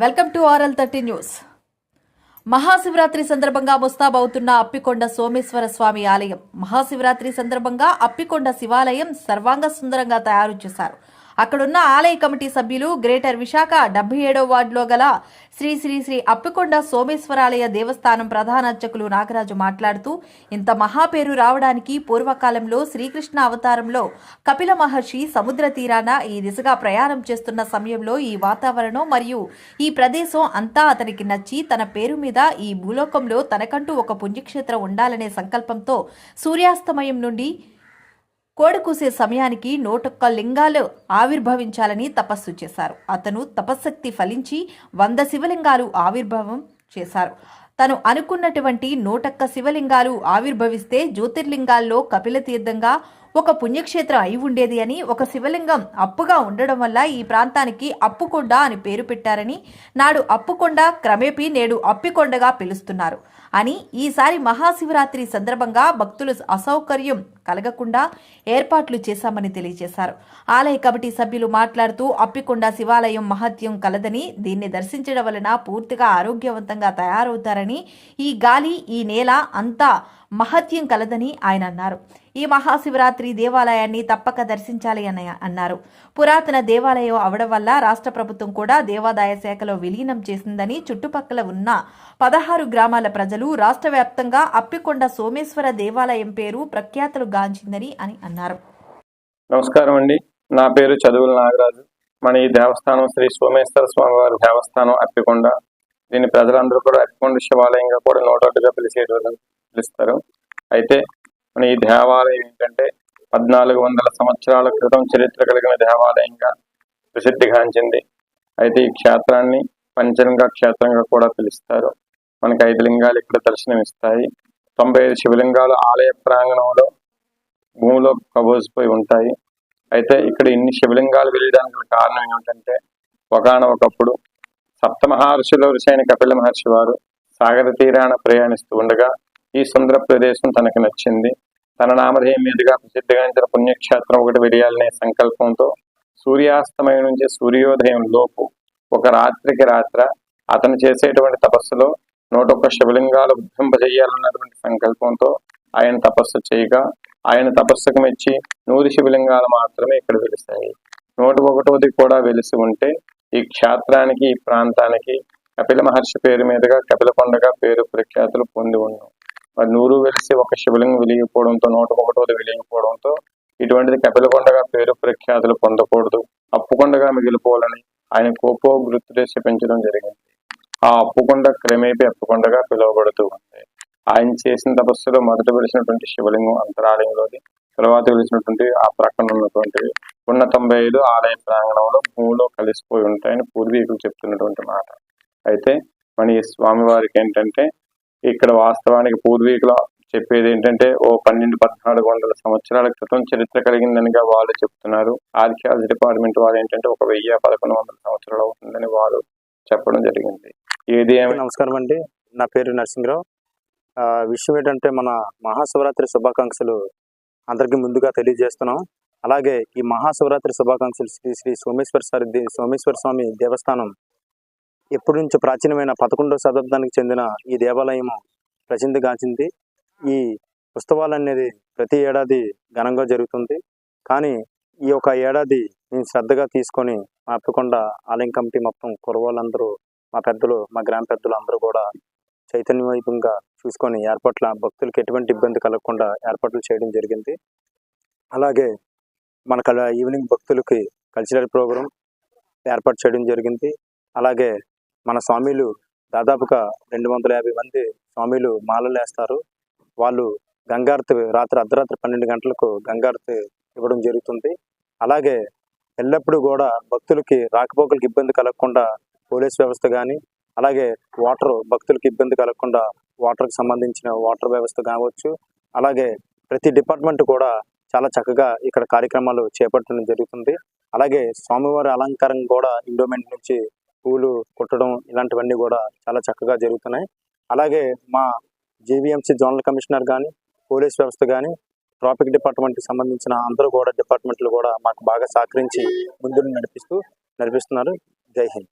Welcome to RL thirty news. Mahashivaratri సందర్భంగా ముస్తాబవుతున్న అప్పికొండ సోమేశ్వర స్వామి ఆలయం. మహాశివరాత్రి సందర్భంగా అప్పికొండ శివాలయం సర్వాంగ సుందరంగా తయారు చేశారు. అక్కడున్న ఆలయ కమిటీ సభ్యులు గ్రేటర్ విశాఖ డెబ్బై ఏడో వార్డులో గల శ్రీ శ్రీ శ్రీ అప్పికొండ సోమేశ్వరాలయ దేవస్థానం ప్రధాన అర్చకులు నాగరాజు మాట్లాడుతూ ఇంత మహాపేరు రావడానికి పూర్వకాలంలో శ్రీకృష్ణ అవతారంలో కపిల మహర్షి సముద్ర తీరాన ఈ దిశగా ప్రయాణం చేస్తున్న సమయంలో ఈ వాతావరణం మరియు ఈ ప్రదేశం అంతా అతనికి నచ్చి తన పేరు మీద ఈ భూలోకంలో తనకంటూ ఒక పుణ్యక్షేత్రం ఉండాలనే సంకల్పంతో సూర్యాస్తమయం నుండి కోడికూసే సమయానికి నూటొక్క లింగాలు ఆవిర్భవించాలని తపస్సు చేశారు. అతను తపశ్శక్తి ఫలించి వంద శివలింగాలు ఆవిర్భావం చేశారు. తను అనుకున్నటువంటి నూటొక్క శివలింగాలు ఆవిర్భవిస్తే జ్యోతిర్లింగాల్లో కపిల తీర్థంగా ఒక పుణ్యక్షేత్రం అయి ఉండేది అని ఒక శివలింగం అప్పుగా ఉండడం వల్ల ఈ ప్రాంతానికి అప్పుకొండ అని పేరు పెట్టారని నాడు అప్పుకొండ క్రమేపీ నేడు అప్పికొండగా పిలుస్తున్నారు అని ఈసారి మహాశివరాత్రి సందర్భంగా భక్తులు అసౌకర్యం కలగకుండా ఏర్పాట్లు చేశామని తెలియజేశారు. ఆలయ కమిటీ సభ్యులు మాట్లాడుతూ అప్పికొండ శివాలయం మహత్యం కలదని దీన్ని దర్శించడం వలన పూర్తిగా ఆరోగ్యవంతంగా తయారవుతారని ఈ గాలి ఈ నేల అంతా మహత్యం కలదని ఆయన అన్నారు. ఈ మహాశివరాత్రి దేవాలయాన్ని తప్పక దర్శించాలి అని అన్నారు. పురాతన దేవాలయం అవడం వల్ల రాష్ట్ర ప్రభుత్వం కూడా దేవాదాయ శాఖలో విలీనం చేసిందని చుట్టుపక్కల ఉన్న పదహారు గ్రామాల ప్రజలు రాష్ట్ర వ్యాప్తంగా అప్పికొండ సోమేశ్వర దేవాలయం పేరు ప్రఖ్యాతులు గాంచిందని అని అన్నారు. నమస్కారం అండి. నా పేరు చదువుల నాగరాజు. మన ఈ దేవస్థానం శ్రీ సోమేశ్వర స్వామి వారి దేవస్థానం అప్పికొండ. దీన్ని ప్రజలందరూ కూడా అప్పికొండ శివాలయంగా కూడా నోటగా పిలిచేటువంటి పిలుస్తారు. అయితే మన ఈ దేవాలయం ఏంటంటే పద్నాలుగు వందల సంవత్సరాల క్రితం చరిత్ర కలిగిన దేవాలయంగా ప్రసిద్ధిగాంచింది అయితే ఈ క్షేత్రాన్ని పంచలింగ క్షేత్రంగా కూడా పిలుస్తారు. మనకి ఐదు లింగాలు ఇక్కడ దర్శనమిస్తాయి. తొంభై ఐదు శివలింగాలు ఆలయ ప్రాంగణంలో భూమిలో కబోసిపోయి ఉంటాయి. అయితే ఇక్కడ ఇన్ని శివలింగాలు వెళ్ళడానికి కారణం ఏమిటంటే ఒకనొకప్పుడు సప్త ఋషి ఋషైన కపిల మహర్షి వారు సాగర తీరాన ప్రయాణిస్తూ ఉండగా ఈ సుందర ప్రదేశం తనకు నచ్చింది. తన నామధేయం మీదుగా ప్రసిద్ధిగాంచిన పుణ్యక్షేత్రం ఒకటి వెళ్ళాలనే సంకల్పంతో సూర్యాస్తమయం నుంచి సూర్యోదయం లోపు ఒక రాత్రికి రాత్ర అతను చేసేటువంటి తపస్సులో నూట ఒక్క శివలింగాలు ఉద్ధింపజేయాలన్నటువంటి సంకల్పంతో ఆయన తపస్సు చేయగా ఆయన తపస్సుకు మెచ్చి నూరు శివలింగాలు మాత్రమే ఇక్కడ వెలిసాయి. నూట ఒకటోది కూడా వెలిసి ఉంటే ఈ క్షేత్రానికి ఈ ప్రాంతానికి కపిల మహర్షి పేరు మీదుగా కపిల కొండగా పేరు ప్రఖ్యాతులు పొంది ఉన్నాం. మరి నూరు వెలిసి ఒక శివలింగం వెలిగిపోవడంతో నూట ఒకటోది వెలిగిపోవడంతో ఇటువంటిది కపిల కొండగా పేరు ప్రఖ్యాతులు పొందకూడదు. అప్పుకొండగా మిగిలిపోవాలని ఆయన కోపో గుర్తు పెంచడం జరిగింది. ఆ అప్పుకొండ క్రమేపీ అప్పుకొండగా పిలువబడుతూ ఉంది. ఆయన చేసిన తపస్సులో మొదట వెలిసినటువంటి శివలింగం అంతరాలయంలోది తర్వాత వెలిసినటువంటి ఆ ప్రక్కన ఉన్నటువంటివి ఉన్న తొంభై ఐదు ఆలయ ప్రాంగణంలో భూమిలో కలిసిపోయి ఉంటాయని పూర్వీకులు చెప్తున్నటువంటి మాట. అయితే మన ఈ స్వామివారికి ఏంటంటే ఇక్కడ వాస్తవానికి పూర్వీకులు చెప్పేది ఏంటంటే ఓ పన్నెండు పద్నాలుగు వందల సంవత్సరాల క్రితం చరిత్ర కలిగిందనిగా వాళ్ళు చెప్తున్నారు. ఆర్కియాలజీ డిపార్ట్మెంట్ వాళ్ళు ఏంటంటే ఒక వెయ్యి పదకొండు వందల సంవత్సరాలు అవుతుందని వాళ్ళు చెప్పడం జరిగింది. ఏది ఏమైనా నమస్కారం అండి. నా పేరు నరసింహరావు. విషయం ఏంటంటే మన మహాశివరాత్రి శుభాకాంక్షలు అందరికీ ముందుగా తెలియజేస్తున్నాం. అలాగే ఈ మహాశివరాత్రి శుభాకాంక్షలు శ్రీ శ్రీ సోమేశ్వర సారి సోమేశ్వర స్వామి దేవస్థానం ఎప్పటి నుంచి ప్రాచీనమైన పదకొండవ శతాబ్దానికి చెందిన ఈ దేవాలయం ప్రసిద్ధిగాంచింది ఈ ఉత్సవాలు అనేది ప్రతి ఏడాది ఘనంగా జరుగుతుంది. కానీ ఈ యొక్క ఏడాది నేను శ్రద్ధగా తీసుకొని మా ఆలయం కమిటీ మొత్తం కురవాళ్ళందరూ మా పెద్దలు మా గ్రామ పెద్దలు అందరూ కూడా చైతన్యవంతంగా చూసుకొని ఏర్పాట్ల భక్తులకు ఎటువంటి ఇబ్బంది కలగకుండా ఏర్పాట్లు చేయడం జరిగింది. అలాగే మన కల ఈవినింగ్ భక్తులకి కల్చరల్ ప్రోగ్రాం ఏర్పాటు చేయడం జరిగింది. అలాగే మన స్వామిలు దాదాపుగా రెండు వందల యాభై మంది స్వామిలు మాలలు వేస్తారు. వాళ్ళు గంగారతి రాత్రి అర్ధరాత్రి పన్నెండు గంటలకు గంగారతి ఇవ్వడం జరుగుతుంది. అలాగే ఎల్లప్పుడూ కూడా భక్తులకి రాకపోకలకు ఇబ్బంది కలగకుండా పోలీస్ వ్యవస్థ కానీ అలాగే వాటర్ భక్తులకు ఇబ్బంది కలగకుండా వాటర్కి సంబంధించిన వాటర్ వ్యవస్థ కావచ్చు. అలాగే ప్రతి డిపార్ట్మెంట్ కూడా చాలా చక్కగా ఇక్కడ కార్యక్రమాలు చేపట్టడం జరుగుతుంది. అలాగే స్వామివారి అలంకారం కూడా ఇండోమెంట్ నుంచి పూలు కుట్టడం ఇలాంటివన్నీ కూడా చాలా చక్కగా జరుగుతున్నాయి. అలాగే మా జీవీఎంసీ జోనల్ కమిషనర్ కానీ పోలీస్ వ్యవస్థ కానీ ట్రాఫిక్ డిపార్ట్మెంట్కి సంబంధించిన అందరూ కూడా డిపార్ట్మెంట్లు కూడా మాకు బాగా సహకరించి ముందు నడిపిస్తూ నడిపిస్తున్నారు. జై హింద్.